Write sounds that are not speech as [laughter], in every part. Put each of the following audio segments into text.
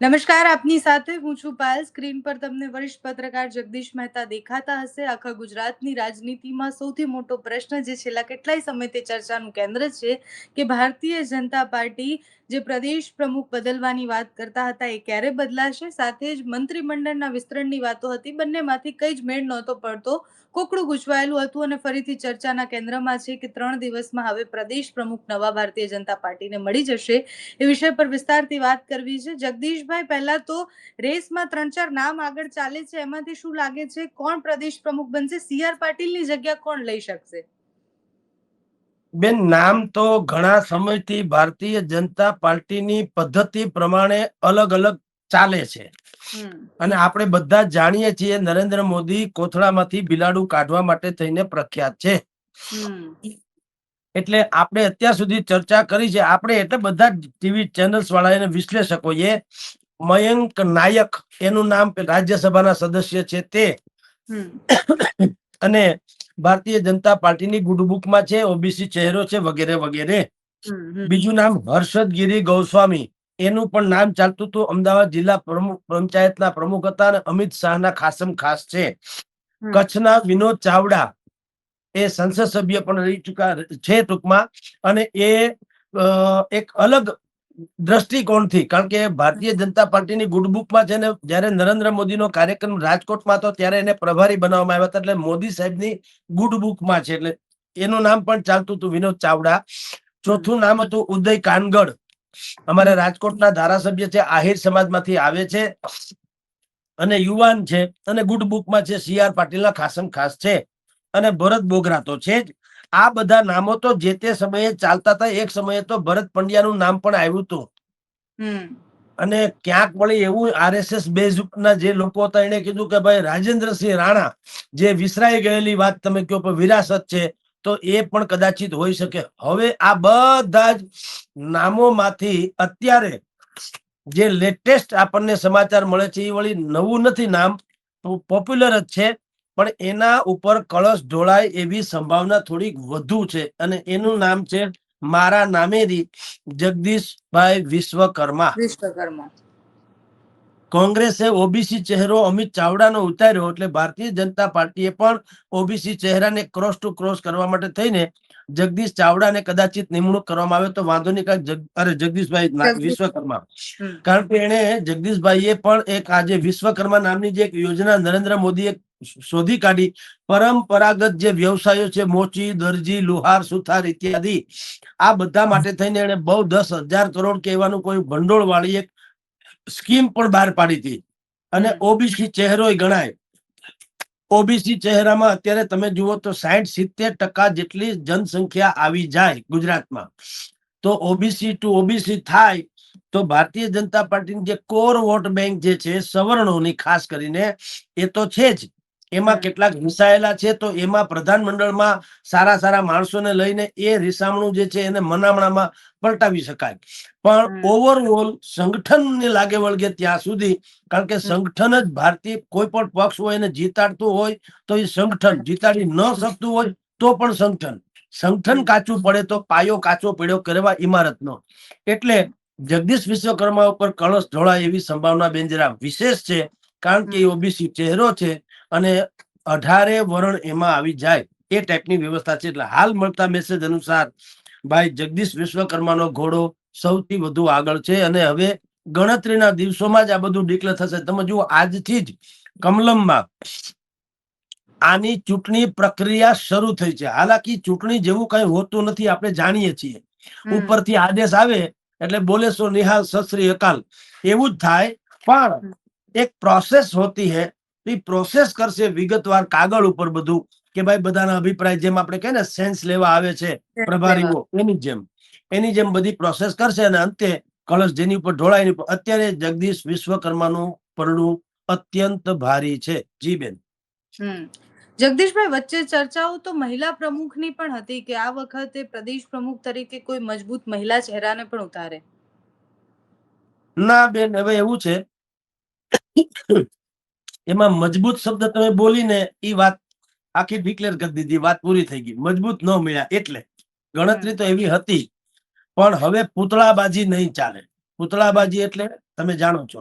નમસ્કાર, આપની સાથે હું છું પાયલ. સ્ક્રીન પર તમને વરિષ્ઠ પત્રકાર જગદીશ મહેતા દેખાતા હશે. આખા ગુજરાતની રાજનીતિમાં સૌથી મોટો પ્રશ્ન જે છેલ્લા કેટલાય સમયથી ચર્ચાનું કેન્દ્ર છે કે ભારતીય જનતા પાર્ટી જે પ્રદેશ પ્રમુખ બદલવાની વાત કરતા હતા એ ક્યારે બદલાશે? સાથે જ મંત્રીમંડળના વિસ્તરણની વાતો હતી. બંનેમાંથી કઈ જ મેળ નહોતો પડતો. કોકડું ગૂંચવાયેલું હતું અને ફરીથી ચર્ચાના કેન્દ્રમાં છે કે ત્રણ દિવસમાં હવે પ્રદેશ પ્રમુખ નવા ભારતીય જનતા પાર્ટીને મળી જશે એ વિષય પર વિસ્તારથી વાત કરવી છે. જગદીશભાઈ, પહેલા તો રેસમાં ત્રણ ચાર નામ આગળ ચાલે છે. એમાંથી શું લાગે છે? કોણ પ્રદેશ પ્રમુખ બનશે? સી આર પાટીલની જગ્યા કોણ લઈ શકશે? બેન નામ તો ઘણા સમયથી ભારતીય જનતા પાર્ટીની પદ્ધતિ પ્રમાણે અલગ અલગ ચાલે છે. અને આપણે બધા જાણીએ છીએ નરેન્દ્ર મોદી કોથળામાંથી બિલાડું કાઢવા માટે થઈને પ્રખ્યાત છે. એટલે આપણે અત્યાર સુધી ચર્ચા કરી છે. આપણે એટલે બધા ટીવી ચેનલ્સ વાળા એને વિશ્લેષકોએ મયંક નાયક એનું નામ રાજ્યસભાના સદસ્ય છે તે. અને ભારતીય જનતા પાર્ટીની ગુડબુકમાં છે ઓબીસી ચહેરો છે વગેરે વગેરે. બીજું નામ હર્ષદ ગિરી ગૌસ્વામી. એનું પણ નામ ચાલતું હતું અમદાવાદ જિલ્લા પ્રમુખ પંચાયતના પ્રમુખ હતા અને અમિત શાહના ખાસમ ખાસ છે. કચ્છના વિનોદ ચાવડા એ સંસદ સભ્ય પણ રહી ચુક્યા છે ટૂંકમાં. અને એ એક અલગ દ્રષ્ટિકોણથી. કારણ કે ભારતીય જનતા પાર્ટીની ગુડબુકમાં છે ને, જ્યારે નરેન્દ્ર મોદીનો કાર્યક્રમ રાજકોટમાં હતો, ત્યારે એને પ્રભારી બનાવવામાં આવ્યા હતા. એટલે મોદી સાહેબની ગુડબુકમાં છે. એટલે એનું નામ પણ ચાલતું હતું વિનોદ ચાવડા. ચોથું નામ હતું ઉદય કાનગડ. અમારા રાજકોટના ધારાસભ્ય છે, આહિર સમાજમાંથી આવે છે. અને યુવાન છે. અને ગુડબુકમાં છે, સી આર પાટીલના ખાસમ ખાસ છે. અને ભરત બોગરા તો છે જ. આ બધા નામો તો જે તે સમયે ચાલતા હતા એક સમયે તો ભરત પંડ્યાનું નામ પણ આવ્યું હતું. અને ક્યાંક વળી એવું આરએસએસ બેઝના જે લોકો હતા એને કીધું કે ભાઈ રાજેન્દ્રસિંહ રાણા જે વિસરાઈ ગયેલી વાત તમે કહો પણ વિરાસત છે તો એ પણ કદાચિત હોઈ શકે. હવે આ બધા જ નામોમાંથી અત્યારે જે લેટેસ્ટ આપણને સમાચાર મળે છે એ વળી નવું નથી નામ પોપ્યુલર જ છે. પણ એના ઉપર કળશ ઢોળાય એવી સંભાવના થોડીક વધુ છે અને એનું નામ છે મારા નામેરી જગદીશભાઈ વિશ્વકર્મા. વિશ્વકર્મા. કોંગ્રેસે ઓબીસી ચહેરો અમિત ચાવડાનો ઉતાર્યો એટલે ભારતીય જનતા પાર્ટીએ પણ ઓબીસી ચહેરાને ક્રોસ ટુ ક્રોસ કરવા માટે થઈને જગદીશ ચાવડાને કદાચિત નિમણૂક કરવામાં આવે તો વાંધો નહીં કારણ અરે જગદીશભાઈ વિશ્વકર્મા. કારણ કે એને જગદીશભાઈએ પણ એક આજે વિશ્વકર્મા નામની જે એક યોજના નરેન્દ્ર મોદીએ શોધી કાઢી પરંપરાગત જે વ્યવસાયો છે મોચી દરજી લુહાર સુથાર ઇત્યાદિ આ બધા માટે થઈને એને બહુ દસ હજાર કરોડ કહેવાનું કોઈ ભંડોળ વાળી એક સ્કીમ પણ બહાર પાડી હતી. અને ઓબીસી ચહેરો ગણાય. ઓબીસી ચહેરામાં અત્યારે તમે જુઓ તો સાઠ સિત્તેર ટકા જેટલી જનસંખ્યા આવી જાય ગુજરાતમાં. તો ઓબીસી ટુ ઓબીસી થાય તો ભારતીય જનતા પાર્ટીની જે કોર વોટ બેંક જે છે, સવર્ણોની ખાસ કરીને એ તો છે જ. એમાં કેટલાક વિસાયેલા છે તો એમાં પ્રધાનમંડળમાં સારા સારા માણસોને લઈને એ રિસામણું જે છે એને મનામણામાં પલટાવી શકાય. પણ ઓવરઓલ સંગઠનને લાગે વળગે ત્યાં સુધી કારણ કે સંગઠન જ ભારતીય કોઈ પણ પક્ષ હોય એને જીતાડતું હોય તો એ સંગઠન જીતાડી ન શકતું હોય તો પણ સંગઠન. સંગઠન કાચું પડે તો પાયો કાચો પડ્યો કરવા ઇમારતનો એટલે જગદીશ વિશ્વકર્મા ઉપર કળશ ઢોળાય એવી સંભાવના બેન્જરા વિશેષ છે કારણ કે એ ઓબીસી ચહેરો છે અને અઢારે વરણ એમાં આવી જાય એ ટાઈપની વ્યવસ્થા છે. એટલે હાલ મળતા મેસેજ અનુસાર ભાઈ જગદીશ વિશ્વકર્માનો ઘોડો સૌથી વધુ આગળ છે અને હવે ગણતરીના દિવસોમાં જ આ બધું ડિક્લેર થશે. તમે જુઓ આજથી જ કમલમમાં આની ચૂંટણી પ્રક્રિયા શરૂ થઈ છે. હાલાકી ચૂંટણી જેવું કઈ હોતું નથી આપણે જાણીએ છીએ. ઉપરથી આદેશ આવે એટલે બોલે સો નિહાલ સશ્રી અકાલ. એવું જ થાય પણ એક પ્રોસેસ હોતી હે પ્રોસેસ કરશે વિગતવાર કાગળ ઉપર બધું કે ભાઈ બધાના અભિપ્રાય જેમ આપણે કહે ને સેન્સ લેવા આવે છે પ્રભારીઓ એની જેમ. એની જેમ બધી પ્રોસેસ કરશે અને અંતે કળશ જેની ઉપર ઢોળાય અત્યારે જગદીશ વિશ્વકર્માનું પરણું અત્યંત ભારી છે. જી બેન. જગદીશભાઈ વચ્ચે ચર્ચાઓ તો મહિલા પ્રમુખની પણ હતી કે આ વખતે પ્રદેશ પ્રમુખ તરીકે કોઈ મજબૂત મહિલા ચહેરાને પણ ઉતારે. ના બેન હવે એવું છે એમાં મજબૂત શબ્દ તમે બોલીને એ વાત આખી ડિક્લેર કરી દીધી વાત પૂરી થઈ ગઈ. મજબૂત ન મળ્યા એટલે ગણતરી તો એવી હતી પણ હવે પૂતળાબાજી નહીં ચાલે. પૂતળાબાજી એટલે તમે જાણો છો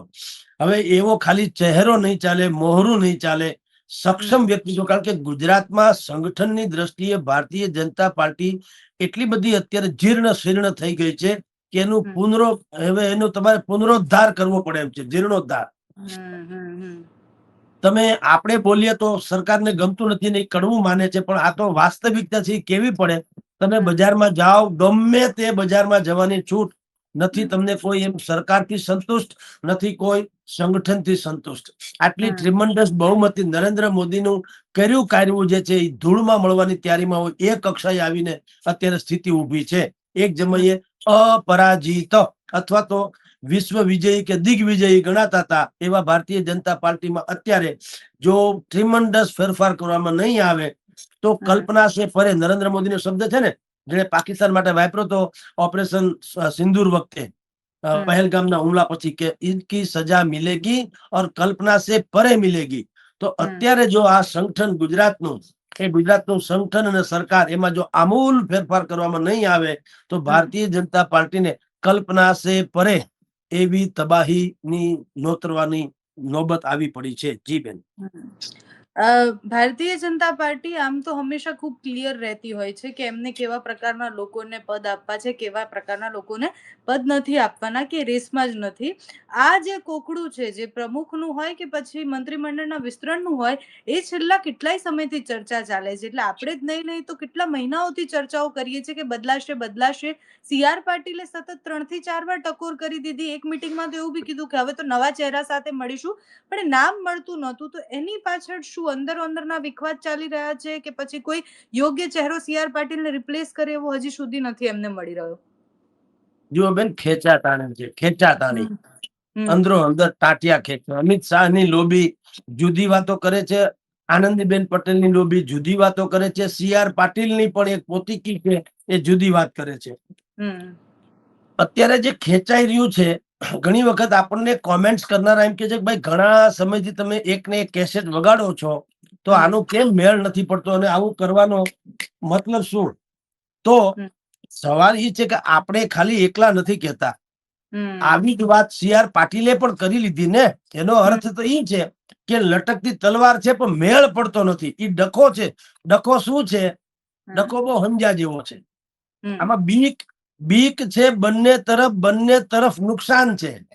હવે એવો ખાલી ચહેરો નહીં ચાલે મોહરું નહીં ચાલે. સક્ષમ વ્યક્તિ જો કારણ કે ગુજરાતમાં સંગઠનની દ્રષ્ટિએ ભારતીય જનતા પાર્ટી એટલી બધી અત્યારે જીર્ણ શીર્ણ થઈ ગઈ છે કે એનું પુનરો હવે એનું તમારે પુનરોદ્ધાર કરવો પડે એમ છે જીર્ણોદ્ધાર. તમે આપણે બોલીએ તો સરકારને ગમતું નથી ને કડવું માને છે પણ આ તો વાસ્તવિકતા છે કેવી પડે? તમે બજારમાં જાઓ ગમે તે બજારમાં જવાની છૂટ નથી તમને કોઈ એમ સરકારથી સંતુષ્ટ નથી કોઈ સંગઠનથી સંતુષ્ટ. આટલી હમ. બહુમતી નરેન્દ્ર મોદીનું કર્યું કાર્યવું જે છે એ ધૂળમાં મળવાની તૈયારીમાં હોય એ કક્ષાએ આવીને અત્યારે સ્થિતિ ઊભી છે. એક જમઈએ અપરાજિત અથવા તો વિશ્વ વિજયી કે દિગ્વિજયી ગણાતા હતા એવા ભારતીય જનતા પાર્ટીમાં અત્યારે જો ટ્રિમન્ડસ ફેરફાર કરવામાં નહીં આવે તો કલ્પના છે ફરે નરેન્દ્ર મોદીનો શબ્દ છે ને જેને પાકિસ્તાન માટે વાપર્યો તો ઓપરેશન સિંદુર વખતે પહેલગામના હુમલા પછી કે ઇનકી સજા મિલેગી ઓર કલ્પના સે પરે મિલેગી. તો અત્યારે જો આ સંગઠન ગુજરાતનું એ ગુજરાતનું સંગઠન અને સરકાર એમાં જો આમૂલ ફેરફાર કરવામાં નહીં આવે તો ભારતીય જનતા પાર્ટીને કલ્પના સે પરે એવી તબાહીની નોતરવાની નોબત આવી પડી છે. જી બેન. ભારતીય જનતા પાર્ટી આમ તો હંમેશા ખૂબ ક્લિયર રહેતી હોય છે કે એમને કેવા પ્રકારના લોકોને પદ આપવા છે, કેવા પ્રકારના લોકોને પદ નથી આપવાના કે રેસમાં જ નથી. આ જે કોકડું છે, જે પ્રમુખનું હોય કે પછી મંત્રીમંડળના વિસ્તરણનું હોય, એ છેલ્લા કેટલાય સમયથી ચર્ચા ચાલે છે. એટલે આપણે જ નહીં નહીં તો કેટલા મહિનાઓથી ચર્ચાઓ કરીએ છીએ કે બદલાશે બદલાશે. સી આર પાટીલે સતત ત્રણથી ચાર વાર ટકોર કરી દીધી. એક મિટિંગમાં તો એવું બી કીધું કે હવે તો નવા ચહેરા સાથે મળીશું. પણ નામ મળતું નહોતું. તો એની પાછળ શું અંદરો અંદરના વિખવાદ ચાલી રહ્યા છે કે પછી કોઈ યોગ્ય ચહેરો સીઆર પાટીલને રિપ્લેસ કરે એવો હજી સુધી નથી એમને મળી રહ્યો. જુઓ બેન ખેંચાતાણી છે ખેંચાતાણી અંદરો અંદર ટાટિયા ખેંચે. અમિત શાહની લોબી જુદી વાતો કરે છે આનંદીબેન પટેલની લોબી જુદી વાતો કરે છે સીઆર પાટીલની પણ એક પોતીકી છે એ જુદી વાત કરે છે. અત્યારે જે ખેંચાઈ રહ્યું છે ઘણી વખત આપણને કોમેન્ટ્સ કરનારા એમ કે છે કે ભાઈ ઘણા સમયથી તમે એક ને એક કેસેટ વગાડો છો તો આનો કેમ મેળ નથી પડતો અને આવું કરવાનો મતલબ શું? તો સવાલ એ છે કે આપણે ખાલી એકલા નથી કહેતા. આવી જ વાત સી આર પાટીલે પણ કરી લીધી ને. એનો અર્થ તો એ છે કે લટકતી તલવાર છે પણ મેળ પડતો નથી. એ ડખો છે. ડખો શું છે? ડખો બહુ હંજા જેવો છે. આમાં બીક બીક છે બંને તરફ બંને તરફ નુકસાન છે.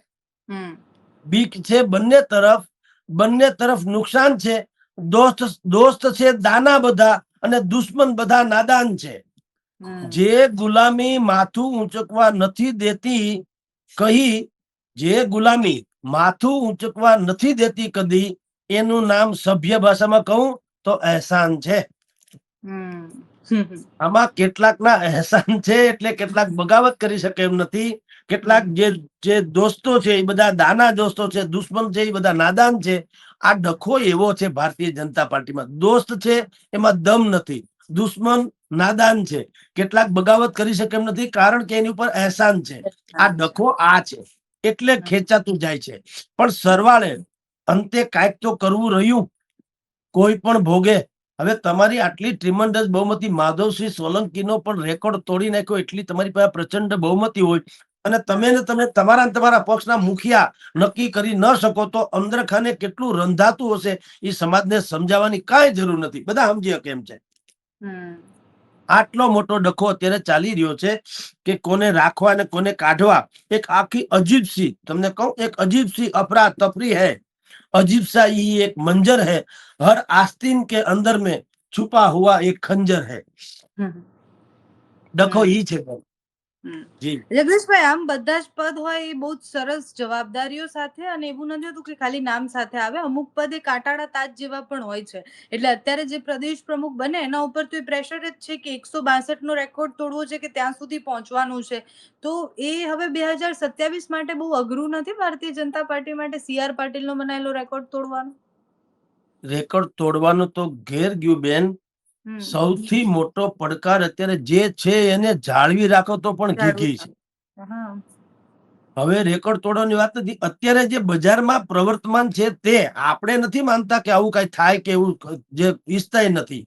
બીક છે બંને તરફ બંને તરફ નુકસાન છે. દોસ્ત દોસ્ત છે દાના બધા અને દુશ્મન બધા નાદાન છે. જે ગુલામી માથું ઊંચકવા નથી દેતી કહી જે ગુલામી માથું ઊંચકવા નથી દેતી કદી એનું નામ સભ્ય ભાષામાં કહું તો અહેસાન છે. [laughs] આમાં કેટલાકના અહેસાન છે એટલે કેટલાક બગાવત કરી શકે એમ નથી. કેટલાક જે જે દોસ્તો છે એ બધા દાના દોસ્તો છે દુશ્મન છે એ બધા નાદાન છે. આ ડખો એવો છે ભારતીય જનતા પાર્ટીમાં. દોસ્ત છે એમાં દમ નથી. દુશ્મન નાદાન છે. કેટલાક બગાવત કરી શકે એમ નથી કારણ કે એની ઉપર અહેસાન છે. આ ડખો આ છે. એટલે ખેંચાતું જાય છે. પણ સરવાળે અંતે કાંઈક તો કરવું રહ્યું. કોઈ પણ ભોગે હવે તમારી આટલી ટ્રિમન્ડસ બહુમતી માધવસિંહ સોલંકીનો પણ રેકોર્ડ તોડી નાખ્યો એટલી તમારી પાસે પ્રચંડ બહુમતી હોય. અને તમે ને તમે તમારા તમારા પક્ષના મુખિયા નક્કી કરી ન શકો તો અંદરખાને કેટલું રંધાતું હશે એ સમાજને સમજાવવાની કાંઈ જરૂર નથી. બધા સમજી શકે એમ છે આટલો મોટો ડખો અત્યારે ચાલી રહ્યો છે કે કોને રાખવા અને કોને કાઢવા એક આખી અજીબ સી તમને કહું એક અજીબ સી અફરા તફરી है अजीब सा ये एक मंजर है हर आस्तीन के अंदर में छुपा हुआ एक खंजर है હમ. ડખો હમ. ઈ છે બેન. હમ. જી જગદીશભાઈ આમ બધા જ પદ હોય એ બહુ જ સરસ જવાબદારીઓ સાથે અને એવું નથી હોતું કે ખાલી નામ સાથે આવે. અમુક પદ એ કાટાળા તાજ જેવા પણ હોય છે. એટલે અત્યારે જે પ્રદેશ પ્રમુખ બને એના ઉપર તો એ પ્રેશર જ છે કે એકસો નો રેકોર્ડ તોડવો છે કે ત્યાં સુધી પહોંચવાનું છે. તો એ હવે બે હજાર સત્યાવીસ માટે બહુ અઘરું નથી ભારતીય જનતા પાર્ટી માટે સી આર પાટીલનો બનાવેલો રેકોર્ડ તોડવાનો? રેકોર્ડ તોડવાનું તો ઘેર ગયું બેન. સૌથી મોટો પડકાર અત્યારે જે છે એને જાળવી રાખો તો પણ ઘીઘી છે. હવે રેકોર્ડ તોડવાની વાત નથી. અત્યારે જે બજારમાં પ્રવર્તમાન છે તે આપણે નથી માનતા કે આવું કઈ થાય કે એવું જે ઈચ્છતા નથી.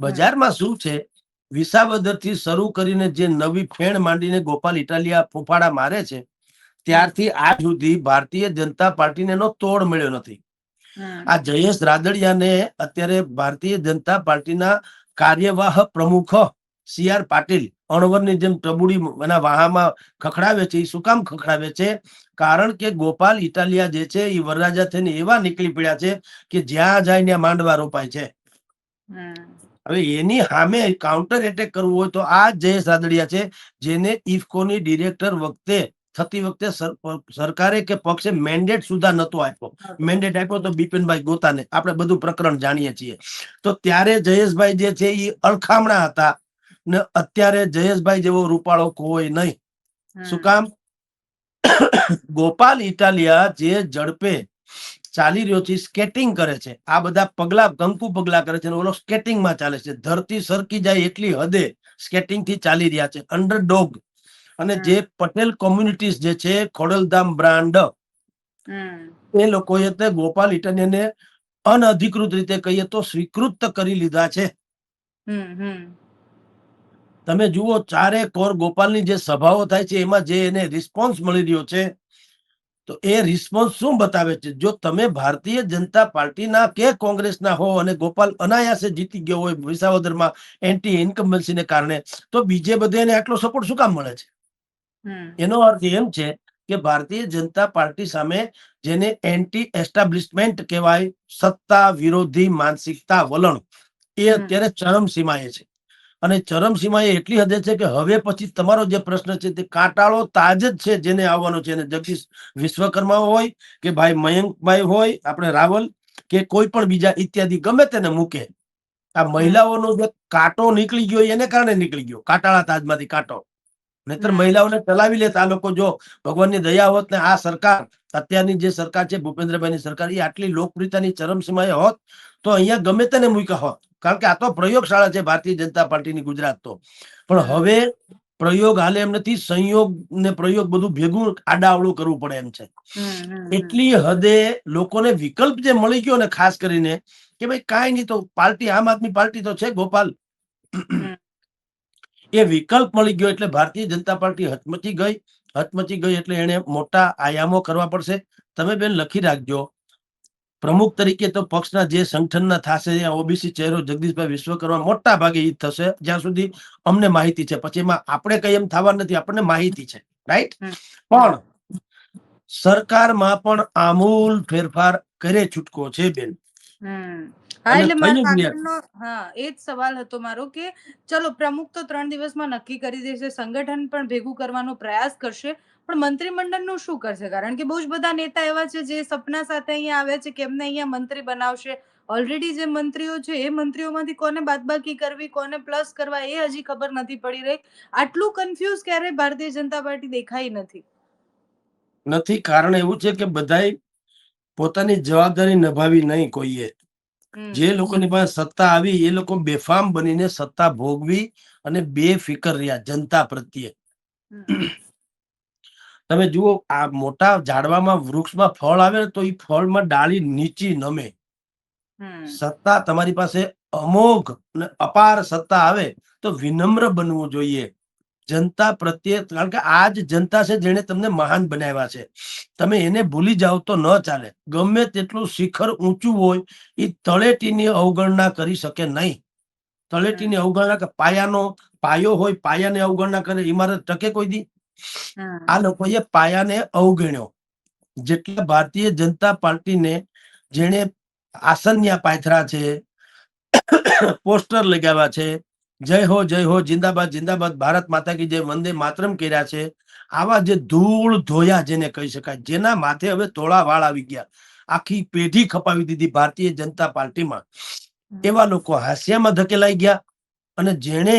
બજારમાં શું છે? વિસાવદરથી શરૂ કરીને જે નવી ફેણ માંડીને ગોપાલ ઇટાલિયા ફોફાડા મારે છે ત્યારથી આજ સુધી ભારતીય જનતા પાર્ટીને એનો તોડ મળ્યો નથી. આ જયેશ રાદડિયાને અત્યારે ભારતીય જનતા પાર્ટીના કાર્યવાહ પ્રમુખ સી આર પાટીલ અણવરની જેમ ટબુડી એના વાહામાં ખખડાવે છે એ શું કામ ખખડાવે છે? કારણ કે ગોપાલ ઇટાલિયા જે છે એ વરરાજા થઈને એવા નીકળી પડ્યા છે કે જ્યાં જાય ત્યાં માંડવા રોપાય છે. હવે એની સામે કાઉન્ટર એટેક કરવું હોય તો આ જયેશ રાદડિયા છે જેને ઇફકોની ડિરેક્ટર વખતે થતી વખતે સરકારે કે પક્ષે મેન્ડેટ સુધા નતો આપ્યો. મેન્ડેટ આપ્યો તો બિપિનભાઈ ગોતાને. આપણે બધું પ્રકરણ જાણીએ છીએ. તો ત્યારે જયેશભાઈ જે છે એ અળખામણા હતા ને અત્યારે જયેશભાઈ જેવો રૂપાળો કોઈ નહીં. શું કામ? ગોપાલ ઇટાલિયા જે ઝડપે ચાલી રહ્યો છે સ્કેટિંગ કરે છે. આ બધા પગલા ગંકુ પગલા કરે છે ઓલો સ્કેટિંગમાં ચાલે છે. ધરતી સરકી જાય એટલી હદે સ્કેટિંગથી ચાલી રહ્યા છે. અંડરડોગ અને જે પટેલ કોમ્યુનિટીઝ જે છે ખોડલધામ બ્રાન્ડ. એ લોકોએ તે ગોપાલ ઇટાલિયાને અનઅધિકૃત રીતે કહીએ તો સ્વીકૃત કરી લીધા છે. તમે જુઓ ચારે કોર ગોપાલની જે સભાઓ થાય છે એમાં જે એને રિસ્પોન્સ મળી રહ્યો છે તો એ રિસ્પોન્સ શું બતાવે છે જો તમે ભારતીય જનતા પાર્ટીના કે કોંગ્રેસના હો અને ગોપાલ અનાયાસે જીતી ગયો હોય વિસાવદરમાં એન્ટી ઇન્કમ્બન્સીને કારણે તો બીજે બધે એને આટલો સપોર્ટ શું કામ મળે છે. એનો અર્થ એમ છે કે ભારતીય જનતા પાર્ટી સામે જેને એન્ટી એસ્ટાબ્લિશમેન્ટ કહેવાય સત્તા વિરોધી માનસિકતા વલણ એ અત્યારે ચરમસીમાએ છે. અને ચરમસીમાએ એટલી હદે છે કે હવે પછી તમારો જે પ્રશ્ન છે તે કાટાળો તાજ જ છે જેને આવવાનો છે. અને જગદીશ વિશ્વકર્મા હોય કે ભાઈ મયંકભાઈ હોય આપણે રાવલ કે કોઈ પણ બીજા ઇત્યાદિ ગમે તેને મૂકે આ મહિલાઓનો જે કાંટો નીકળી ગયો એને કારણે નીકળી ગયો કાટાળા તાજમાંથી કાંટો. નહીતર મહિલાઓને ચલાવી લેતા આ લોકો જો. ભગવાનની દયા હોત ને આ સરકાર અત્યારની જે સરકાર છે ભૂપેન્દ્રભાઈની સરકાર એ આટલી લોકપ્રિયતાની ચરમસીમાએ હોત તો અહીંયા ગમે તેને મૂક્યા હોત. કારણ કે આ તો પ્રયોગશાળા છે ભારતીય જનતા પાર્ટીની ગુજરાત તો. પણ હવે પ્રયોગ હાલે એમ નથી સંયોગ ને પ્રયોગ બધું ભેગું આડાવડું કરવું પડે એમ છે. એટલી હદે લોકોને વિકલ્પ જે મળી ગયો ને ખાસ કરીને કે ભાઈ કાંઈ નહીં તો પાર્ટી આમ આદમી પાર્ટી તો છે ગોપાલ. એ વિકલ્પ મળી ગયો એટલે ભારતીય જનતા પાર્ટી હચમચી ગઈ. હચમચી ગઈ એટલે એને મોટા આયામો કરવા પડશે. તમે બેન લખી રાખજો. પ્રમુખ તરીકે તો પક્ષના જે સંગઠનના થશે ઓબીસી ચહેરો જગદીશભાઈ વિશ્વકર્મા મોટા ભાગે ઈ થશે. જ્યાં સુધી અમને માહિતી છે. પછી એમાં આપણે કઈ એમ થવા નથી. આપણને માહિતી છે. રાઈટ પણ સરકારમાં પણ આમૂલ ફેરફાર કરે છૂટકો છે બેન. હા એટલે મારો હા એ જ સવાલ હતો મારો કે ચલો પ્રમુખ તો ત્રણ દિવસમાં નક્કી કરી દેશે સંગઠન પણ ભેગું કરવાનો પ્રયાસ કરશે પણ મંત્રીમંડળનું શું કરશે? કારણ કે બહુ જ બધા નેતા એવા છે જે સપના સાથે અહીંયા આવ્યા છે કે એમને અહીંયા મંત્રી બનાવશે. ઓલરેડી જે મંત્રીઓ છે એ મંત્રીઓમાંથી કોને બાદબાકી કરવી કોને પ્લસ કરવા એ હજી ખબર નથી પડી રહી. આટલું કન્ફ્યુઝ ક્યારે ભારતીય જનતા પાર્ટી દેખાઈ નથી. નથી કારણ એવું છે કે બધાય પોતાની જવાબદારી નિભાવી નહીં કોઈએ. જે લોકોની પાસે સત્તા આવી એ લોકો બેફામ બનીને સત્તા ભોગવી અને બેફિકર રહ્યા જનતા પ્રત્યે. તમે જુઓ આ મોટા ઝાડવામાં વૃક્ષમાં ફળ આવે તો એ ફળમાં ડાળી નીચી નમે. સત્તા તમારી પાસે અમોઘ અને અપાર સત્તા આવે તો વિનમ્ર બનવું જોઈએ. જનતા પ્રત્યે કારણ કે આ જ જનતા છે જેને તમને મહાન બનાવ્યા છે. તમે એને ભૂલી જાઓ તો ન ચાલે. ગમે તેટલું શિખર ઊંચું હોય એ તળેટીની અવગણના કરી શકે નહીં. તળેટીની અવગણના કે પાયાનો પાયો હોય પાયાને અવગણના કરે ઇમારત ટકે કોઈ દી? આ લોકોએ પાયાને અવગણ્યો. જેટલા ભારતીય જનતા પાર્ટીને જેણે આસન્યા પાથરા છે પોસ્ટર લગાવ્યા છે જય હો જય હો, જિંદાબાદ જિંદાબાદ, ભારત માતા કી જય, વંદે માતરમ કર્યા છે. આવા જે ધૂળ ધોયા જેને કહી શકાય, જેના માથે હવે તોળા વાળ આવી ગયા. આખી પેઢી ખપાવી દીધી ભારતીય જનતા પાર્ટીમાં. એવા લોકો હાસ્યામાં ધકેલાઈ ગયા અને જેણે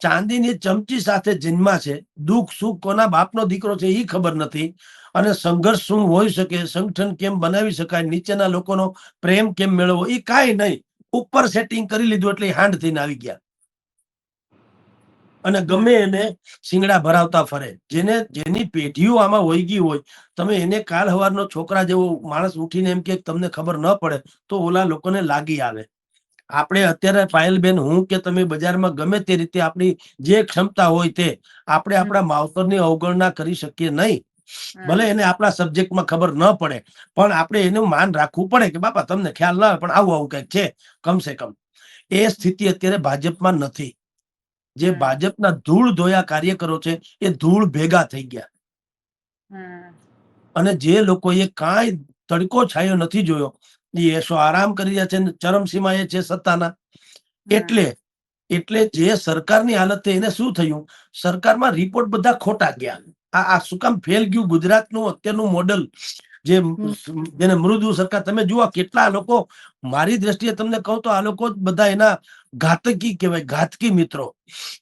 ચાંદીની ચમચી સાથે જન્મા છે, દુઃખ સુખ કોના બાપનો દીકરો છે એ ખબર નથી. અને સંઘર્ષ શું હોઈ શકે, સંગઠન કેમ બનાવી શકાય, નીચેના લોકોનો પ્રેમ કેમ મેળવવો એ કાંઈ નહીં. ઉપર સેટિંગ કરી લીધું એટલે હાંડ થઈને આવી ગયા. અને ગમે એને શિંગડા ભરાવતા ફરે. જેને જેની પેઢીઓ આમાં વહી ગઈ હોય તમે એને કાલ હવારનો છોકરા જેવો માણસ ઉઠીને એમ કે તમને ખબર ન પડે તો ઓલા લોકોને લાગી આવે. આપણે અત્યારે પાયલબેન હું કે તમે બજારમાં ગમે તે રીતે આપણી જે ક્ષમતા હોય તે આપણે આપણા માવતરની અવગણના કરી શકીએ નહીં. ભલે એને આપણા સબ્જેક્ટમાં ખબર ન પડે પણ આપણે એનું માન રાખવું પડે કે બાપા તમને ખ્યાલ ના આવે પણ આવું આવું કંઈક છે કમસે કમ. એ સ્થિતિ અત્યારે ભાજપમાં નથી. જે ભાજપના ધૂળ ધોયા કાર્યકરો છે એ ધૂળ ભેગા થઈ ગયા. અને જે લોકોએ કાંઈ તડકો છાયો નથી જોયો એ એસો આરામ કરી રહ્યા છે ચરમસીમા એ છે સત્તાના. એટલે એટલે જે સરકારની હાલત થઈ એને શું થયું? સરકારમાં રિપોર્ટ બધા ખોટા ગયા. આ આ શું કામ ફેલ ગયું? ગુજરાતનું અત્યારનું મોડલ જે જેને મૃદુ સરકાર તમે જુઓ કેટલા લોકો મારી દ્રષ્ટિએ તમને કહું તો આ લોકો બધા એના ઘાતકી કહેવાય ઘાતકી મિત્રો.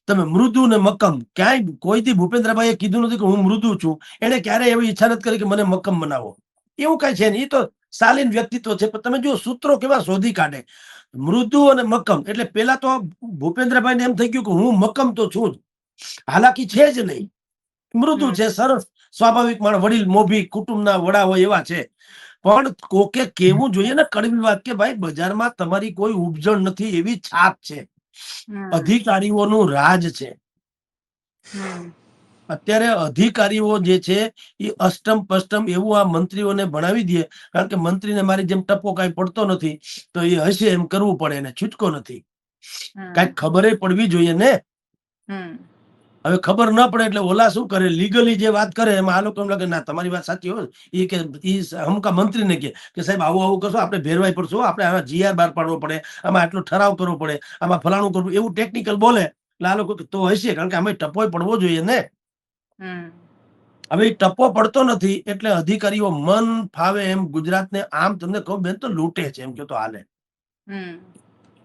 તમે મૃદુ ને મક્કમ ક્યાંય કોઈથી ભૂપેન્દ્રભાઈએ કીધું નથી કે હું મૃદુ છું એને ક્યારેય એવી ઈચ્છા નથી કરી કે મને મક્કમ બનાવો. એવું કઈ છે નહીં એ તો શાલીન વ્યક્તિત્વ છે પણ તમે જુઓ સૂત્રો કેવા શોધી કાઢે. મૃદુ અને મક્કમ એટલે પેલા તો ભૂપેન્દ્રભાઈને એમ થઈ ગયું કે હું મક્કમ તો છું જ. હાલાકી છે જ નહીં. મૃદુ છે સરસ. સ્વાભાવિક માણસ વડીલ મોભી કુટુંબના વડા હોય એવા છે પણ કોકે કેવું જોઈએ ને કડવી વાત કે ભાઈ બજારમાં તમારી કોઈ ઉપજણ નથી એવી છાપ છે. અધિકારીઓનું રાજ છે અત્યારે અધિકારીઓ જે છે એ અષ્ટમ પષ્ટમ એવું આ મંત્રીઓને ભણાવી દે કારણ કે મંત્રીને મારી જેમ ટપો કાંઈ પડતો નથી તો એ હશે એમ કરવું પડે એને છૂટકો નથી. કાંઈક ખબરે પડવી જોઈએ ને. હવે ખબર ન પડે એટલે ઓલા શું કરે? લીગલી જે વાત કરે એમાં આ લોકો એમ લાગે ના તમારી વાત સાચી હોય. એ કે એ અમુકા મંત્રીને કે કે સાહેબ આવું આવું કરશો આપણે ભેરવાઈ પડશું આપણે આમાં જીઆર બહાર પાડવો પડે આમાં આટલો ઠરાવ કરવો પડે આમાં ફલાણું કરવું. એવું ટેકનિકલ બોલે. એટલે આ લોકો તો હશે કારણ કે અમે ટપોય પડવો જોઈએ ને. હવે એ ટપો પડતો નથી એટલે અધિકારીઓ મન ફાવે એમ ગુજરાતને આમ તમને કહું બેન તો લૂંટે છે એમ કે તો હાલે.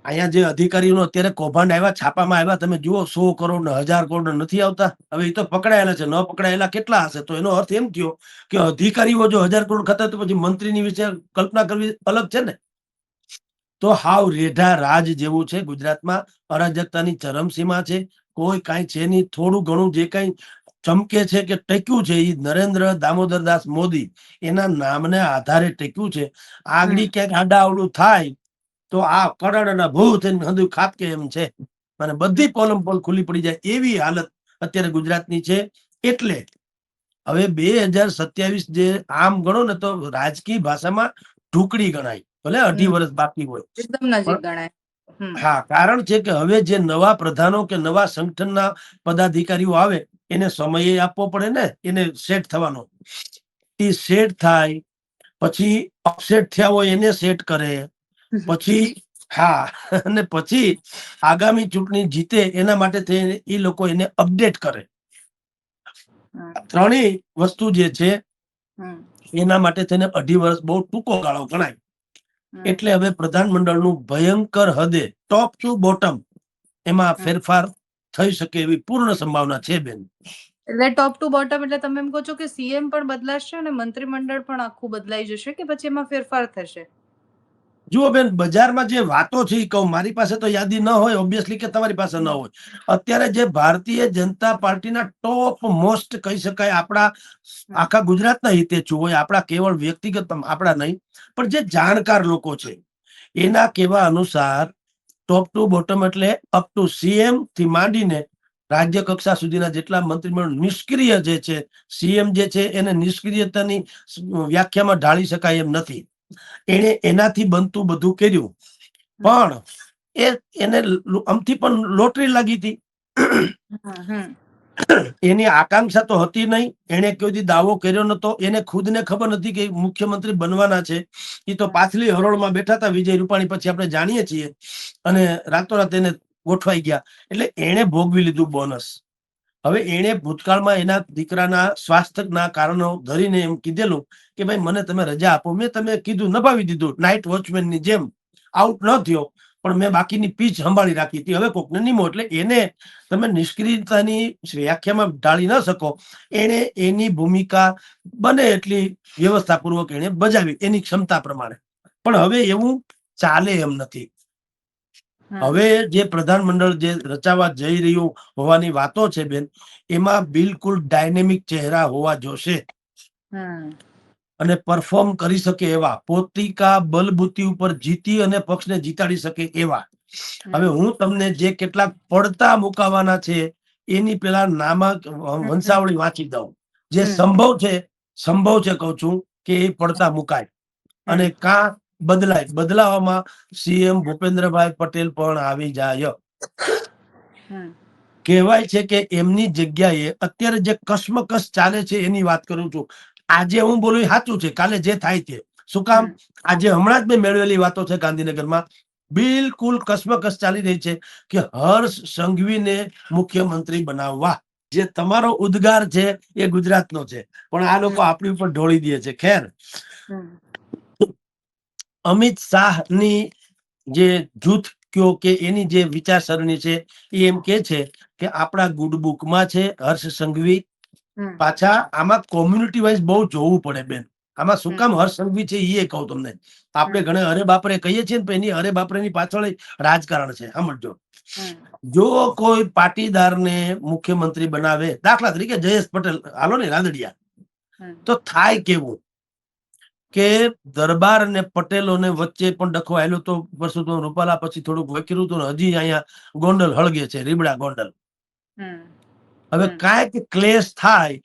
અહીંયા જે અધિકારીઓનો અત્યારે કૌભાંડ આવ્યા છાપામાં આવ્યા તમે જુઓ સો કરોડ ને હજાર કરોડ નથી આવતા. હવે એ તો પકડાયેલા છે ન પકડાયેલા કેટલા હશે? તો એનો અર્થ એમ થયો કે અધિકારીઓ જો હજાર કરોડ ખાતા તો પછી મંત્રીની વિશે કલ્પના કરવી અલગ છે ને? તો હાવ રેઢા રાજ જેવું છે ગુજરાતમાં. અરાજકતાની ચરમસીમા છે. કોઈ કાંઈ છે નહીં. થોડું ઘણું જે કાંઈ ચમકે છે કે ટક્યું છે એ નરેન્દ્ર દામોદર દાસ મોદી. એના નામને આધારે ટક્યું છે. આગળ ક્યાંક આડાવડું થાય તો આ કરણ અને ભૂ થઈને હંધું ખાપકે એમ છે. અને બધી પોલમ પોલ ખુલ્લી પડી જાય એવી હાલત અત્યારે ગુજરાતની છે. એટલે હવે બે હજાર સત્યાવીસ જે આમ ગણો ને તો રાજકીય ભાષામાં ઢુકડી ગણાય. ભલે અઢી વર્ષ બાકી હોય. એકદમ નજીક ગણાય. હા કારણ છે કે હવે જે નવા પ્રધાનો કે નવા સંગઠનના પદાધિકારીઓ આવે એને સમય આપવો પડે ને એને સેટ થવાનો. એ સેટ થાય પછી અપસેટ થયા હોય એને સેટ કરે. પછી હા અને પછી આગામી ચૂંટણી જીતે એના માટે થઈને એ લોકો એને અપડેટ કરે. ત્રણેય વસ્તુ જે છે એના માટે થઈને અઢી વર્ષ બહુ ટૂંકો ગાળો ગણાય. એટલે હવે પ્રધાનમંડળનું ભયંકર હદે ટોપ ટુ બોટમ એમાં ફેરફાર થઈ શકે એવી પૂર્ણ સંભાવના છે બેન. એટલે ટોપ ટુ બોટમ એટલે તમે એમ કહો છો કે સીએમ પણ બદલાશે અને મંત્રીમંડળ પણ આખું બદલાઈ જશે કે પછી એમાં ફેરફાર થશે? જુઓ બેન, બજારમાં જે વાતો છે એ કહું, મારી પાસે તો યાદી ન હોય ઓબ્વિયસલી કે તમારી પાસે ન હોય. અત્યારે જે ભારતીય જનતા પાર્ટીના ટોપ મોસ્ટ કહી શકાય આપણા આખા ગુજરાતના હિતેચ્છુ હોય, આપણા કેવળ વ્યક્તિગત આપણા નહીં, પણ જે જાણકાર લોકો છે, એના કહેવા અનુસાર ટોપ ટુ બોટમ એટલે અપ ટુ સીએમથી માંડીને રાજ્ય કક્ષા સુધીના જેટલા મંત્રીમંડળ નિષ્ક્રિય જે છે સીએમ જે છે, એને નિષ્ક્રિયતાની વ્યાખ્યામાં ઢાળી શકાય એમ નથી. એણે એનાથી બનતું બધું કર્યું. પણ એ એને આમથી પણ લોટરી લાગી હતી. એની આકાંક્ષા તો હતી નહીં. એને કોઈ દાવો કર્યો નતો એને ખુદને ખબર નથી કે મુખ્યમંત્રી બનવાના છે. એ તો પાછલી હરોળમાં બેઠા હતા વિજય રૂપાણી પછી આપણે જાણીએ છીએ. અને રાતોરાત એને ગોઠવાઈ ગયા. એટલે એણે ભોગવી લીધું બોનસ હવે એણે ભૂતકાળમાં એના દીકરાના સ્વાસ્થ્યના કારણો ધરીને એમ કીધેલું કે ભાઈ, મને તમે રજા આપો. મેં તમે કીધું, નભાવી દીધું નાઇટ વોચમેનની જેમ. આઉટ ન થયો. પણ મેં બાકીની પીચ સંભાળી રાખી હતી. હવે કોકને નિમો. એટલે એને તમે નિષ્ક્રિયતાની વ્યાખ્યામાં ઢાળી ન શકો. એણે એની ભૂમિકા બને એટલી વ્યવસ્થાપૂર્વક એણે બજાવી, એની ક્ષમતા પ્રમાણે. પણ હવે એવું ચાલે એમ નથી. હવે જે પ્રધાનમંડળ જે રચાવા જઈ રહ્યું હોવાની વાતો છે બેન એમાં બિલકુલ ડાયનેમિક ચહેરા હોવા જોશે. અને પરફોર્મ કરી શકે એવા પોતિકા બલબુદ્ધિ ઉપર જીતી અને પક્ષને જીતાડી શકે એવા. હવે હું તમને જે કેટલાક પડતા મુકાવાના છે એની પેલા નામક વંશાવળી વાંચી દઉં. જે સંભવ છે સંભવ છે કહું છું કે એ પડતા મુકાય. અને કાં બદલાય બદલાવામાં સીએમ ભૂપેન્દ્રભાઈ પટેલ પણ આવી જાય. કહેવાય છે કે એમની જગ્યાએ અત્યારે જે કસમકસ ચાલે છે એની વાત કરું છું. આજે હું બોલું સાચું છે કાલે જે થાય તે. શું કામ? આજે હમણાં જ મેં મેળવેલી વાતો છે ગાંધીનગરમાં. બિલકુલ કસમકસ ચાલી રહી છે કે હર્ષ સંઘવીને મુખ્યમંત્રી બનાવવા. જે તમારો ઉદ્ગાર છે એ ગુજરાતનો છે. પણ આ લોકો આપણી ઉપર ઢોળી દે છે. ખેર. અમિત શાહની જે જૂથ કયો કે એની જે વિચારસરણી છે એ એમ કે છે કે આપણા ગુડ બુકમાં છે હર્ષ સંઘવી પાછા આમાં કોમ્યુનિટી વાઇઝ બહુ જોવું પડે બેન. આમાં શું કામ હર્ષ સંઘવી છે એ કહું તમને. આપણે. ઘણા અરે બાપરે કહીએ છીએ ને એની અરે બાપરેની પાછળ રાજકારણ છે. સમજો જો કોઈ પાટીદારને મુખ્યમંત્રી બનાવે દાખલા તરીકે જયેશ પટેલ હાલો ને રાદડિયા તો થાય કેવું? કે દરબાર અને પટેલોને વચ્ચે પણ ડખવાયેલું તો પરસોત્તમ રૂપાલા પછી થોડુંક વકીરું હતું હજી અહીંયા ગોંડલ હળગે છે રીબડા ગોંડલ. હવે. કાંઈક ક્લેશ થાય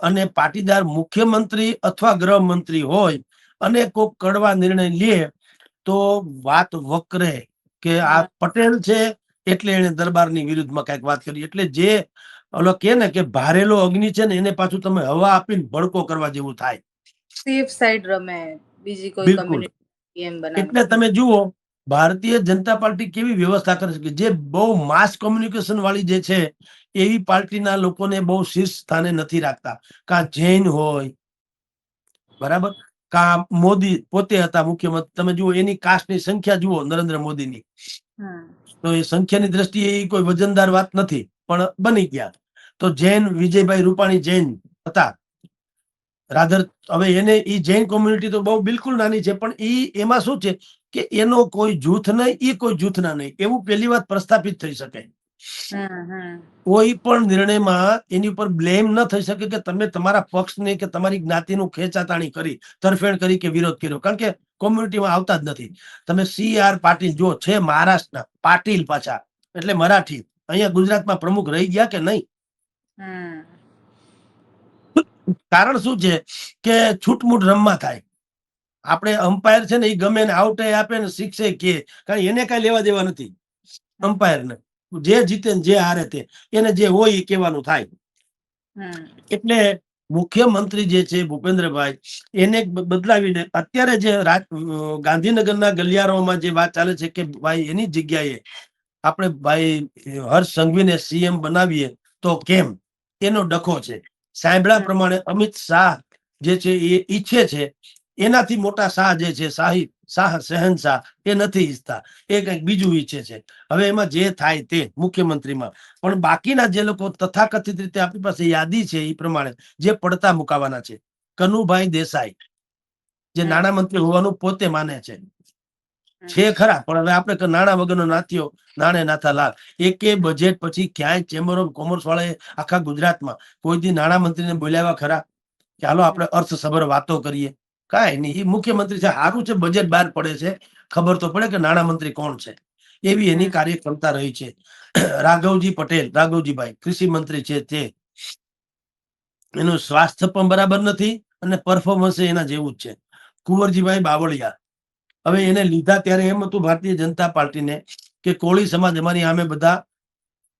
અને પાટીદાર મુખ્યમંત્રી અથવા ગૃહમંત્રી હોય અને કોઈક કડવા નિર્ણય લે તો વાત વકરે કે આ પટેલ છે એટલે એને દરબારની વિરુદ્ધમાં કંઈક વાત કરી. એટલે જે ઓલો કે ને કે ભારેલો અગ્નિ છે ને એને પાછું તમે હવા આપીને ભડકો કરવા જેવું થાય. સેફ સાઈડ રમે બીજી કોઈ કમ્યુનિટી એમ બનાવે એટલે તમે જુઓ ભારતીય જનતા પાર્ટી કેવી વ્યવસ્થા કરે છે કે જે બહુ માસ કોમ્યુનિકેશન વાળી જે છે એવી પાર્ટીના લોકોને બહુ શીર્ષ સ્થાને નથી રાખતા. કા જૈન હોય બરાબર? કા મોદી પોતે હતા મુખ્યમંત્રી. તમે જુઓ એની કાસ્ટની સંખ્યા જુઓ નરેન્દ્ર મોદીની. તો એ સંખ્યાની દ્રષ્ટિએ એ કોઈ વજનદાર વાત નથી પણ બની ગયા. તો જૈન વિજયભાઈ રૂપાણી જૈન હતા. રાધર હવે એને એ જૈન કોમ્યુનિટી તો બહુ બિલકુલ નાની છે પણ એ એમાં શું છે કે એનો કોઈ જૂથ નહીં એ કોઈ જૂથના નહીં. એવું પહેલી વાત પ્રસ્થાપિત થઈ શકે. કોઈ પણ નિર્ણયમાં એની ઉપર બ્લેમ ન થઈ શકે કે તમે તમારા પક્ષને કે તમારી જ્ઞાતિનું ખેંચાતાણી કરી તરફેણ કરી કે વિરોધ કર્યો. કારણ કે કોમ્યુનિટીમાં આવતા જ નથી. તમે સી આર પાટીલ જો છે મહારાષ્ટ્રના પાટીલ પાછા એટલે મરાઠી. અહીંયા ગુજરાતમાં પ્રમુખ રહી ગયા કે નહીં. કારણ શું છે કે છૂટમૂટ રમવા થાય. આપણે અમ્પાયર છે ને એ ગમે ને આઉટ આપે ને શિક્ષે કે કારણ એને કઈ લેવા દેવા નથી. અમ્પાયર ને. જે જીતે ને જે હારે તે એને જે હોય એ કહેવાનું થાય. એટલે મુખ્યમંત્રી જે છે ભૂપેન્દ્રભાઈ એને બદલાવીને અત્યારે જે ગાંધીનગરના ગલિયારોમાં જે વાત ચાલે છે કે ભાઈ એની જગ્યાએ આપણે ભાઈ હર્ષ સંઘવીને સીએમ બનાવીએ તો કેમ? એનો ડખો છે. સાંભળ્યા પ્રમાણે અમિત શાહ જે છે એ ઈચ્છે છે એનાથી મોટા શાહ જે છે શાહી શાહ શહેનશાહ એ નથી ઈચ્છતા. એ કંઈક બીજું ઈચ્છે છે. હવે એમાં જે થાય તે મુખ્યમંત્રીમાં. પણ બાકીના જે લોકો તથાકથિત રીતે આપણી પાસે યાદી છે એ પ્રમાણે જે પડતા મુકાવાના છે કનુભાઈ દેસાઈ જે. નાણામંત્રી હોવાનું પોતે માને છે. છે ખરા પણ હવે આપણે નાણા વગરનો નાથ્યો નાણે નાથા લાલ. એકે બજેટ પછી ક્યાંય ચેમ્બર ઓફ કોમર્સ વાળાએ આખા ગુજરાતમાં કોઈ દી નાણામંત્રીને બોલાવ્યા ખરા? કે હાલો આપણે અર્થસભર વાતો કરીએ. કાંઈ નહીં એ મુખ્યમંત્રી છે સારું છે બજેટ બહાર પડે છે. ખબર તો પડે કે નાણામંત્રી કોણ છે. એવી એની. કાર્યક્ષમતા રહી છે. [clears throat] રાઘવજી પટેલ રાઘવજીભાઈ કૃષિ મંત્રી છે તે. એનું સ્વાસ્થ્ય પણ બરાબર નથી અને પરફોર્મન્સ એના જેવું જ છે. કુંવરજીભાઈ બાવળિયા હવે એને લીધા ત્યારે એમ હતું ભારતીય જનતા પાર્ટીને કે કોળી સમાજ અમારી સામે બધા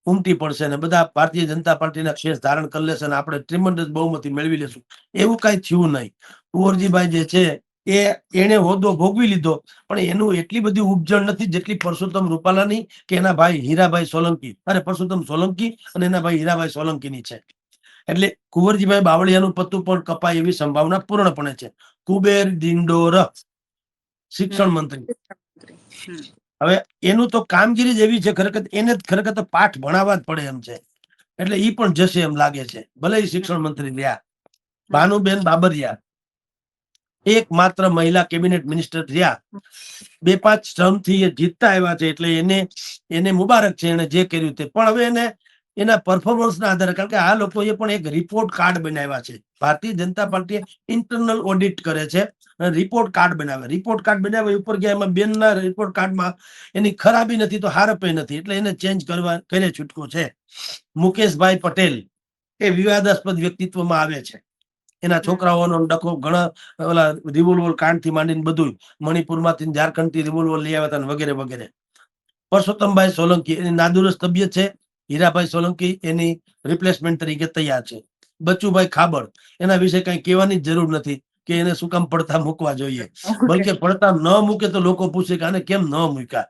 ઉમટી પડશે ને બધા ભારતીય જનતા પાર્ટીના ક્ષેત્ર ધારણ કરી લેશે ને આપણે ટ્રિમન્ડસ બહુમતી મેળવી લેશું. એવું કઈ થયું નહીં. કુંવરજીભાઈ જે છે એ એને હોદ્દો ભોગવી લીધો, પણ એનું એટલી બધી ઉપજણ નથી જેટલી પરસોત્તમ રૂપાલાની કે એના ભાઈ હીરાભાઈ સોલંકી. અરે, પરસોત્તમ સોલંકી અને એના ભાઈ હીરાભાઈ સોલંકીની છે. એટલે કુંવરજીભાઈ બાવળિયાનું પત્તું પણ કપાય એવી સંભાવના પૂર્ણપણે છે. કુબેર, ડિંડોર શિક્ષણ મંત્રી. હવે એનું તો કામગીરી જ એવી છે ખરેખર એને ખરેખર તો પાઠ ભણાવવા જ પડે એમ છે. એટલે ઈ પણ જશે એમ લાગે છે. ભલે એ શિક્ષણ મંત્રી રહ્યા. ભાનુબેન બાબરિયા એક માત્ર મહિલા કેબિનેટ મિનિસ્ટર રહ્યા. બે પાંચ ટર્મથી એ જીતતા આવ્યા છે એટલે એને એને મુબારક છે એને જે કર્યું તે. પણ હવે એને એના પરફોર્મન્સના આધારે કારણ કે આ લોકોએ પણ એક રિપોર્ટ કાર્ડ બનાવ્યા છે. ભારતીય જનતા પાર્ટીએ ઇન્ટરનલ ઓડિટ કરે છે. રિપોર્ટ કાર્ડ બનાવે. રિપોર્ટ કાર્ડ બનાવે ઉપર ગયા એમાં બેનના રિપોર્ટ કાર્ડમાં એની ખરાબી નથી તો હારપે નથી. એટલે એને ચેન્જ કરવા કરે છૂટકો છે. મુકેશભાઈ પટેલ એ વિવાદાસ્પદ વ્યક્તિત્વમાં આવે છે. એના છોકરાઓનો ડખો ઘણા ઓલા રિવોલ્વર કાંડથી માંડીને બધું મણિપુરમાંથી ઝારખંડથી રિવોલ્વર લઈ આવ્યા હતા વગેરે વગેરે. પરસોત્તમભાઈ સોલંકી એની નાદુરસ્ત તબિયત છે. હીરાભાઈ સોલંકી એની રિપ્લેસમેન્ટ તરીકે તૈયાર છે. બચ્ચુભાઈ ખાબડ એના વિશે કઈ કહેવાની જરૂર નથી. કે એને શું કામ પડતા મૂકવા જોઈએ? બલકે પડતા ન મૂકે તો લોકો પૂછે કે આને કેમ ન મૂક્યા?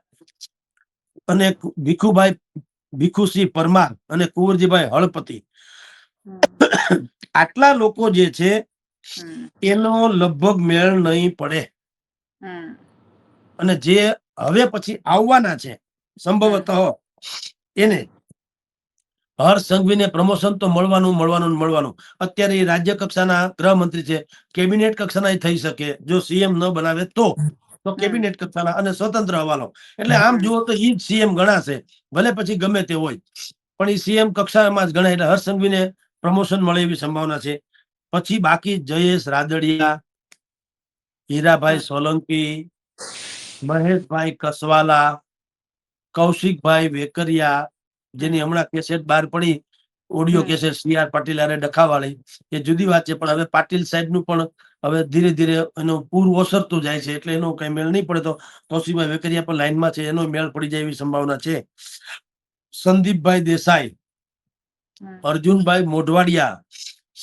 અને ભીખુભાઈ ભીખુસિંહ પરમાર અને કુંવરજીભાઈ હળપતિ. આટલા લોકો જે છે એનો લગભગ મેળ નહીં પડે. અને જે હવે પછી આવવાના છે સંભવતઃ એને હર્ષ સંઘવીને પ્રમોશન તો મળવાનું મળવાનું મળવાનું. અત્યારે એ રાજ્ય કક્ષાના ગૃહમંત્રી છે. કેબિનેટ કક્ષાના થઈ શકે. જો સીએમ ન બનાવે તો તો કેબિનેટ કક્ષાના અને સ્વતંત્ર હવાલો. એટલે આમ જુઓ તો ઈ જ સીએમ ગણાશે. ભલે પછી ગમે તે હોય. પણ એ સીએમ કક્ષામાં જ ગણાય. એટલે હર્ષ સંઘવીને પ્રમોશન મળે એવી સંભાવના છે. પછી બાકી જયેશ રાદડિયા હીરાભાઈ સોલંકી મહેશભાઈ કસવાલા કૌશિકભાઈ વેકરિયા જેની હમણાં કેસેટ બહાર પડી audio cassette C R Patil અને ડખાવાળી એ જુદી વાત છે પણ હવે પાટીલ સાહેબનું પણ હવે ધીરે ધીરે એનો પૂર ઓસરતું જાય છે એટલે એનો કઈ મેળ નહીં પડે તો તોસીભાઈ વેકરિયા પણ લાઈનમાં છે એનો મેળ પડી જાય એવી સંભાવના છે. સંદીપભાઈ દેસાઈ અર્જુનભાઈ મોઢવાડિયા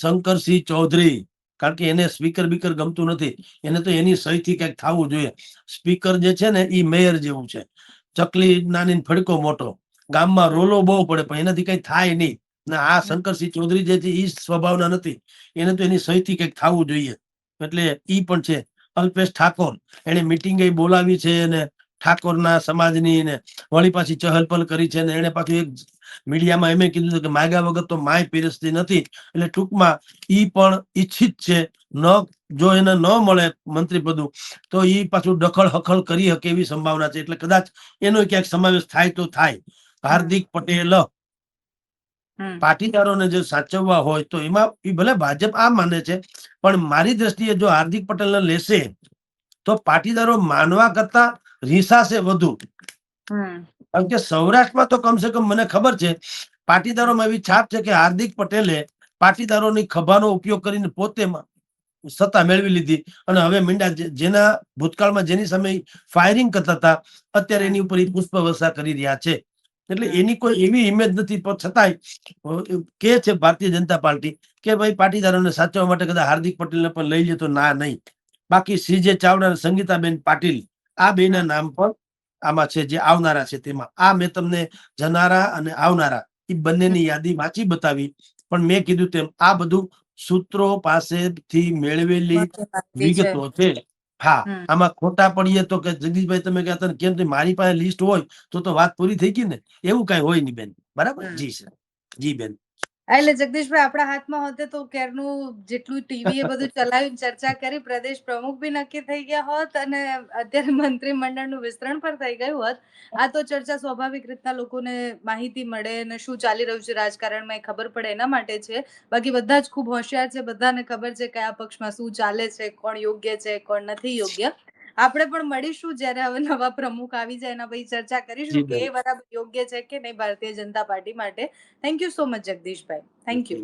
શંકરસિંહ ચૌધરી કારણ કે એને સ્પીકર બીકર ગમતું નથી એને તો એની સહીથી કંઈક થવું જોઈએ. સ્પીકર જે છે ને એ મેયર જેવું છે. ચકલી નાની ફડકો મોટો. ગામમાં રોલો બહુ પડે પણ એનાથી કઈ થાય નહીં. ને આ શંકરસિંહ ચૌધરી જે છે એ સ્વભાવના નથી. એને તો એની સહીથી કંઈક થવું જોઈએ. એટલે ઈ પણ છે અલ્પેશ ઠાકોર. એને મિટિંગ બોલાવી છે અને ઠાકોરના સમાજની ને વળી પાછી ચહલપહલ કરી છે ને એને પાછું એક મીડિયામાં એમ કીધું કે માગ્યા વગર તો માય પીરસતી નથી. એટલે ટૂંકમાં ઈ પણ ઈચ્છિત છે ન જો એને ન મળે મંત્રી પદું તો ઈ પાછું દખલ હખલ કરી શકે એવી સંભાવના છે. એટલે કદાચ એનો ક્યાંક સમાવેશ થાય તો થાય. હાર્દિક પટેલ પાટીદારોને જો સાચવવા હોય તો એમાં એ ભલે ભાજપ આ માને છે પણ મારી દ્રષ્ટિએ જો હાર્દિક પટેલને લેશે તો પાટીદારો માનવા કરતા રીસાશે વધુ. કારણ કે સૌરાષ્ટ્રમાં તો કમસે કમ મને ખબર છે પાટીદારોમાં એવી છાપ છે કે હાર્દિક પટેલે પાટીદારોની ખભાનો ઉપયોગ કરીને પોતે સત્તા મેળવી લીધી. અને હવે મીંડા જેના ભૂતકાળમાં જેની સામે ફાયરિંગ કરતા હતા અત્યારે એની ઉપર પુષ્પ વર્ષા કરી રહ્યા છે. એટલે એની કોઈ એવી ઇમેજ નથી. પણ છતાંય કે છે ભારતીય જનતા પાર્ટી કે ભાઈ પાટીદારોને સાચવવા માટે કદાચ હાર્દિક પટેલને પણ લઈ લે તો ના નહીં. બાકી સીજે ચાવડા અને સંગીતાબેન પાટીલ આ બેના નામ પણ આમાં છે જે આવનારા છે તેમાં. આ મેં તમને જનારા અને આવનારા એ બંનેની યાદી વાંચી બતાવી. પણ મેં કીધું તેમ આ બધું સૂત્રો પાસેથી મેળવેલી વિગતો છે. હા આમાં ખોટા પડીએ તો કે જગદીશભાઈ તમે કહેતા કેમ તે મારી પાસે લિસ્ટ હોય તો તો વાત પૂરી થઈ ગઈ ને? એવું કઈ હોય નહીં બેન. બરાબર? જી સર જી બેન. એટલે જગદીશભાઈ, આપણા હાથમાં હોતે તો કેરનું જેટલું ટીવી એ બધું ચલાવી ચર્ચા કરી, પ્રદેશ પ્રમુખ બી નક્કી થઈ ગયા હોત અને અત્યારે મંત્રીમંડળનું વિસ્તરણ પણ થઈ ગયું હોત. આ તો ચર્ચા સ્વાભાવિક રીતના લોકોને માહિતી મળે અને શું ચાલી રહ્યું છે રાજકારણમાં એ ખબર પડે એના માટે છે. બાકી બધા જ ખૂબ હોશિયાર છે, બધાને ખબર છે કયા પક્ષમાં શું ચાલે છે, કોણ યોગ્ય છે, કોણ નથી યોગ્ય. આપણે પણ મળીશું જ્યારે હવે નવા પ્રમુખ આવી જાય એના પછી ચર્ચા કરીશું કે એ બરાબર યોગ્ય છે કે નહીં ભારતીય જનતા પાર્ટી માટે. Thank you so much Jagdishbhai. Thank you.